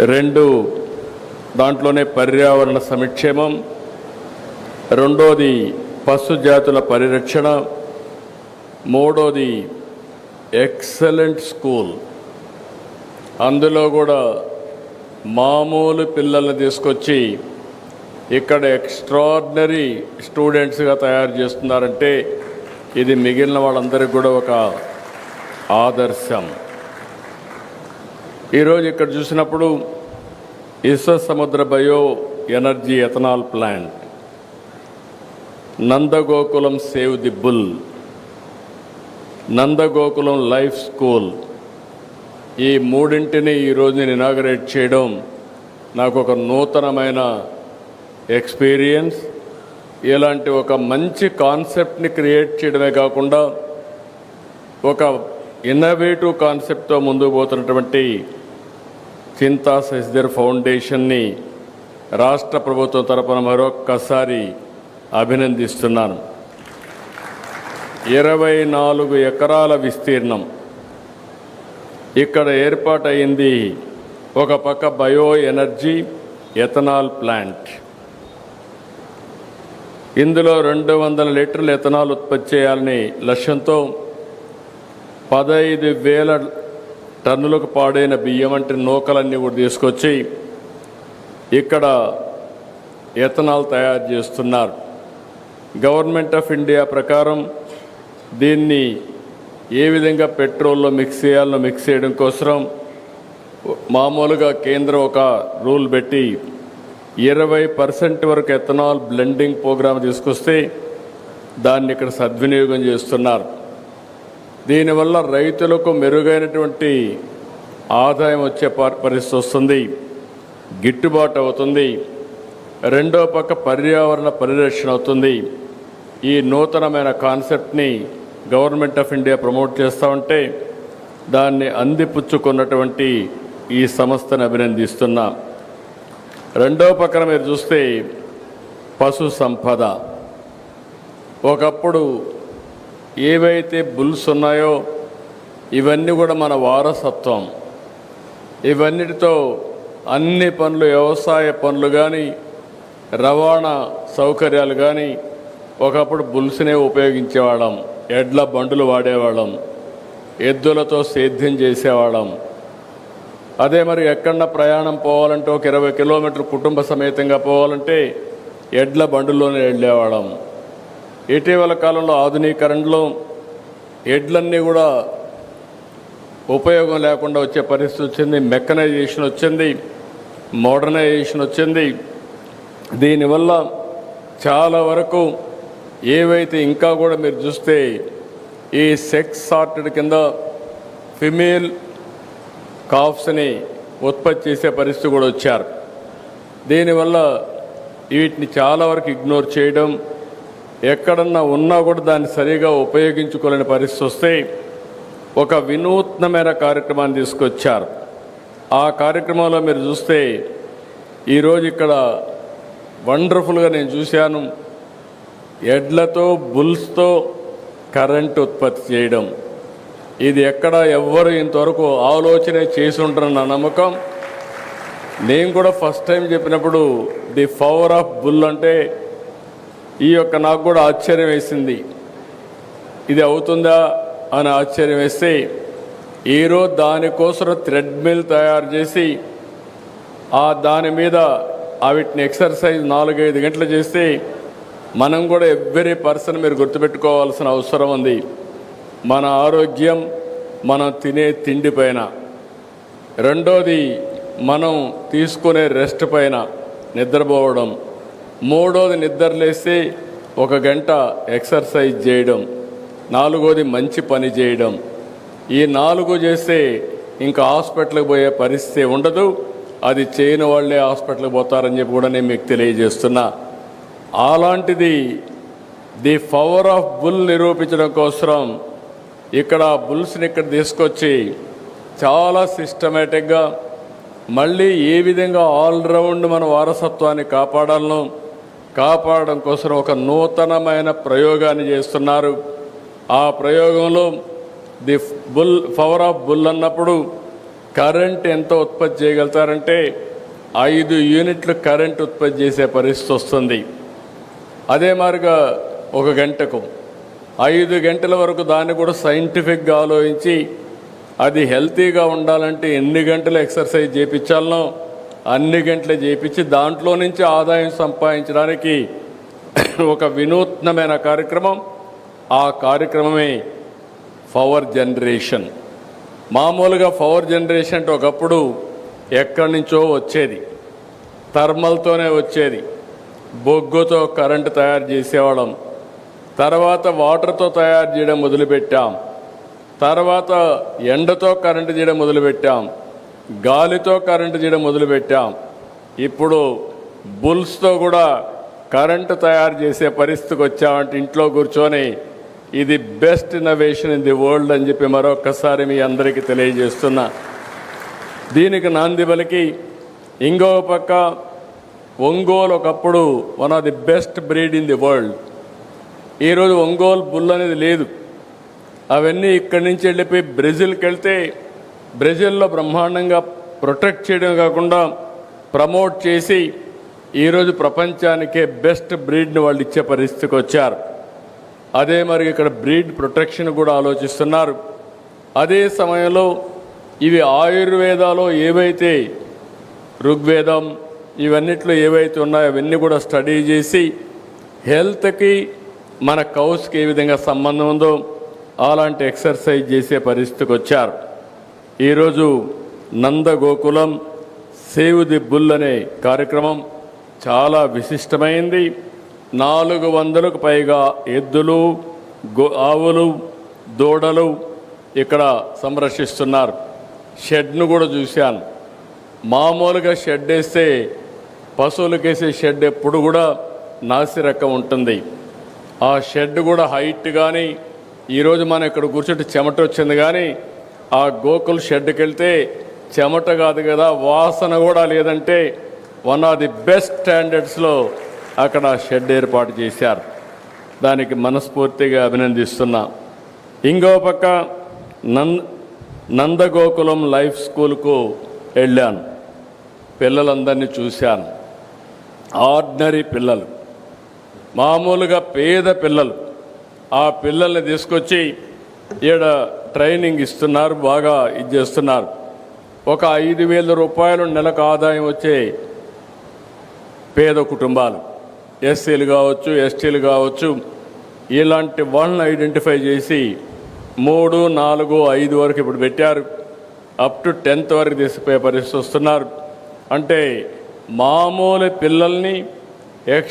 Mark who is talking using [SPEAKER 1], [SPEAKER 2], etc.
[SPEAKER 1] రెండు దాంట్లోనే పర్యావరణ సంక్షేమం రెండోది పశు జాతుల పరిరక్షణ మూడోది ఎక్సలెంట్ స్కూల్. అందులో కూడా మామూలు పిల్లల్ని తీసుకొచ్చి ఇక్కడ ఎక్స్ట్రాడినరీ స్టూడెంట్స్గా తయారు చేస్తున్నారంటే ఇది మిగిలిన వాళ్ళందరికీ కూడా ఒక ఆదర్శం. ఈరోజు ఇక్కడ చూసినప్పుడు ఇస Samudra bio energy ethanol plant Nandagokulam save the bull Nandagokulam life school. ఈ మూడింటిని ఈరోజు నేను ఇనాగరేట్ చేయడం నాకు ఒక నూతనమైన ఎక్స్పీరియన్స్. ఇలాంటి ఒక మంచి కాన్సెప్ట్ని క్రియేట్ చేయడమే కాకుండా ఒక ఇన్నోవేటివ్ కాన్సెప్ట్తో ముందుకు పోతున్నటువంటి ఫింతాస్ శశిధర్ ఫౌండేషన్ని రాష్ట్ర ప్రభుత్వం తరపున మరొక్కసారి అభినందిస్తున్నాను. ఇరవై నాలుగు ఎకరాల విస్తీర్ణం. ఇక్కడ ఏర్పాటైంది ఒక పక్క బయో ఎనర్జీ ఎథనాల్ ప్లాంట్. ఇందులో రెండు వందల లీటర్ల ఎథనాల్ ఉత్పత్తి చేయాలని లక్ష్యంతో పదహైదు వేల టన్నులకు పాడైన బియ్యం వంటి నూకలన్నీ కూడా తీసుకొచ్చి ఇక్కడ ఎథనాల్ తయారు చేస్తున్నారు. గవర్నమెంట్ ఆఫ్ ఇండియా ప్రకారం దీన్ని ఏ విధంగా పెట్రోల్లో మిక్స్ చేయాలో మిక్స్ చేయడం కోసం మామూలుగా కేంద్రం ఒక రూల్ పెట్టి ఇరవై పర్సెంట్ వరకు ఎథనాల్ బ్లెండింగ్ ప్రోగ్రామ్ తీసుకొస్తే దాన్ని ఇక్కడ సద్వినియోగం చేస్తున్నారు. దీనివల్ల రైతులకు మెరుగైనటువంటి ఆదాయం వచ్చే ప- పరిస్థితి వస్తుంది. గిట్టుబాటు అవుతుంది. రెండో పక్క పర్యావరణ పరిరక్షణ అవుతుంది. ఈ నూతనమైన కాన్సెప్ట్ని గవర్నమెంట్ ఆఫ్ ఇండియా ప్రమోట్ చేస్తూ ఉంటే దాన్ని అందిపుచ్చుకున్నటువంటి ఈ సంస్థను అభినందిస్తున్నా. రెండో పక్కన మీరు చూస్తే పశు సంపద. ఒకప్పుడు ఏవైతే బుల్స్ ఉన్నాయో ఇవన్నీ కూడా మన వారసత్వం. ఇవన్నిటితో అన్ని పనులు వ్యవసాయ పనులు కానీ రవాణా సౌకర్యాలు కానీ ఒకప్పుడు బుల్స్నే ఉపయోగించేవాళ్ళం. ఎడ్ల బండులు వాడేవాళ్ళం. ఎద్దులతో సేద్యం చేసేవాళ్ళం. అదే మరి ఎక్కడన్నా ప్రయాణం పోవాలంటే ఒక ఇరవై కిలోమీటర్ కుటుంబ సమేతంగా పోవాలంటే ఎడ్ల బండులోనే వెళ్ళేవాళ్ళం. ఇటీవల కాలంలో ఆధునీకరణలో ఎడ్లన్నీ కూడా ఉపయోగం లేకుండా వచ్చే పరిస్థితి వచ్చింది మెకనైజేషన్ వచ్చింది మోడర్నైజేషన్ వచ్చింది. దీనివల్ల చాలా వరకు ఏవైతే ఇంకా కూడా మీరు చూస్తే ఈ సెక్స్ సార్టెడ్ కింద ఫిమేల్ కాఫ్స్ని ఉత్పత్తి చేసే పరిస్థితి కూడా వచ్చారు. దీనివల్ల వీటిని చాలా వరకు ఇగ్నోర్ చేయడం ఎక్కడన్నా ఉన్నా కూడా దాన్ని సరిగా ఉపయోగించుకోలేని పరిస్థితి వస్తే ఒక వినూత్నమైన కార్యక్రమాన్ని తీసుకొచ్చారు. ఆ కార్యక్రమంలో మీరు చూస్తే ఈరోజు ఇక్కడ వండర్ఫుల్గా నేను చూశాను. ఎడ్లతో బుల్స్తో కరెంట్ ఉత్పత్తి చేయడం. ఇది ఎక్కడ ఎవ్వరు ఇంతవరకు ఆలోచన చేసి ఉంటారన్న నమ్మకం. నేను కూడా ఫస్ట్ టైం చెప్పినప్పుడు ది పవర్ ఆఫ్ బుల్ అంటే ఈ యొక్క నాకు కూడా ఆశ్చర్యం వేసింది. ఇది అవుతుందా? అని ఆశ్చర్యం వేస్తే ఈరోజు దానికోసం థ్రెడ్మిల్ తయారు చేసి ఆ దాని మీద వీటిని ఎక్సర్సైజ్ నాలుగైదు గంటలు చేస్తే మనం కూడా ఎవ్రీ పర్సన్ మీరు గుర్తుపెట్టుకోవాల్సిన అవసరం ఉంది. మన ఆరోగ్యం మనం తినే తిండి పైన. రెండోది మనం తీసుకునే రెస్ట్ పైన నిద్రపోవడం. మూడోది నిద్రలేసి ఒక గంట ఎక్సర్సైజ్ చేయడం. నాలుగోది మంచి పని చేయడం. ఈ నాలుగు చేస్తే ఇంకా హాస్పిటల్కి పోయే పరిస్థితి ఉండదు. అది చేయని వాళ్ళే హాస్పిటల్కి పోతారని చెప్పి కూడా నేను మీకు తెలియజేస్తున్నా. అలాంటిది ది పవర్ ఆఫ్ బుల్ నిరూపించడం కోసం ఇక్కడ బుల్స్ని ఇక్కడ తీసుకొచ్చి చాలా సిస్టమేటిక్గా మళ్ళీ ఏ విధంగా ఆల్రౌండ్ మన వారసత్వాన్ని కాపాడాలను కాపాడడం కోసం ఒక నూతనమైన ప్రయోగాన్ని చేస్తున్నారు. ఆ ప్రయోగంలో the bull power of bull అన్నప్పుడు కరెంట్ ఎంత ఉత్పత్తి చేయగలుగుతారంటే ఐదు యూనిట్లు కరెంట్ ఉత్పత్తి చేసే పరిస్థితి వస్తుంది. అదే మారిగా ఒక గంటకు ఐదు గంటల వరకు దాన్ని కూడా సైంటిఫిక్గా ఆలోచించి అది హెల్తీగా ఉండాలంటే ఎన్ని గంటలు ఎక్సర్సైజ్ చేయించాలనో అన్ని గంటలు చేయించి దాంట్లో నుంచి ఆదాయం సంపాదించడానికి ఒక వినూత్నమైన కార్యక్రమం. ఆ కార్యక్రమమే పవర్ జనరేషన్. మామూలుగా పవర్ జనరేషన్ అంటే ఒకప్పుడు ఎక్కడి నుంచో వచ్చేది. థర్మల్తోనే వచ్చేది. బొగ్గుతో కరెంటు తయారు చేసేవాళ్ళం. తర్వాత వాటర్తో తయారు చేయడం మొదలుపెట్టాం. తర్వాత ఎండతో కరెంటు చేయడం మొదలుపెట్టాం. గాలితో కరెంటు చేయడం మొదలుపెట్టాం. ఇప్పుడు బుల్స్తో కూడా కరెంటు తయారు చేసే పరిస్థితికి వచ్చామంటే ఇంట్లో కూర్చొని ఇది best innovation in the world అని చెప్పి మరొకసారి మీ అందరికీ తెలియజేస్తున్నా. దీనికి నాంది పలికి ఇంకో పక్క ఒంగోలు ఒకప్పుడు one of the best breed in the world. ఈరోజు ఒంగోలు బుల్ అనేది లేదు. అవన్నీ ఇక్కడి నుంచి వెళ్ళిపోయి బ్రెజిల్కి వెళ్తే బ్రెజిల్లో బ్రహ్మాండంగా ప్రొటెక్ట్ చేయడం కాకుండా ప్రమోట్ చేసి ఈరోజు ప్రపంచానికే బెస్ట్ బ్రీడ్ని వాళ్ళు ఇచ్చే పరిస్థితికి వచ్చారు. అదే మరి ఇక్కడ బ్రీడ్ ప్రొటెక్షన్ కూడా ఆలోచిస్తున్నారు. అదే సమయంలో ఇవి ఆయుర్వేదాలో ఏవైతే ఋగ్వేదం ఇవన్నిట్లో ఏవైతే ఉన్నాయో అవన్నీ కూడా స్టడీ చేసి హెల్త్కి మన కౌస్కి ఏ విధంగా సంబంధం ఉందో అలాంటి ఎక్సర్సైజ్ చేసే పరిస్థితికి వచ్చారు. ఈరోజు నందగోకులం సేవ్ ది బుల్ అనే కార్యక్రమం చాలా విశిష్టమైంది. నాలుగు వందలకు పైగా ఎద్దులు గో ఆవులు దూడలు ఇక్కడ సంరక్షిస్తున్నారు. షెడ్ను కూడా చూశాను. మామూలుగా షెడ్ వేస్తే పశువులకేసే షెడ్ ఎప్పుడు కూడా నాసిరకం ఉంటుంది. ఆ షెడ్ కూడా హైట్ కానీ ఈరోజు మనం ఇక్కడ కూర్చుంటే చెమట వచ్చింది కానీ ఆ గోకుల్ షెడ్కి వెళ్తే చెమట కాదు కదా వాసన కూడా లేదంటే వన్ ఆఫ్ ది బెస్ట్ స్టాండర్డ్స్లో అక్కడ షెడ్ ఏర్పాటు చేశారు. దానికి మనస్ఫూర్తిగా అభినందిస్తున్నా. ఇంకో పక్క నంద్ నందగోకులం లైఫ్ స్కూల్కు వెళ్ళాను. పిల్లలందరినీ చూశాను. ఆర్డినరీ పిల్లలు మామూలుగా పేద పిల్లలు. ఆ పిల్లల్ని తీసుకొచ్చి ఈడ ట్రైనింగ్ ఇస్తున్నారు బాగా ఇది చేస్తున్నారు. ఒక ఐదు వేల రూపాయలు నెలకు ఆదాయం వచ్చే పేద కుటుంబాలు. ఎస్సీలు కావచ్చు ఎస్టీలు కావచ్చు ఇలాంటి వాళ్ళని ఐడెంటిఫై చేసి మూడు నాలుగు ఐదు వరకు ఇప్పుడు పెట్టారు. అప్ టు టెన్త్ వరకు తీసుకుపోయే పరిస్థితి వస్తున్నారు. అంటే మామూలు పిల్లల్ని ఎక్స్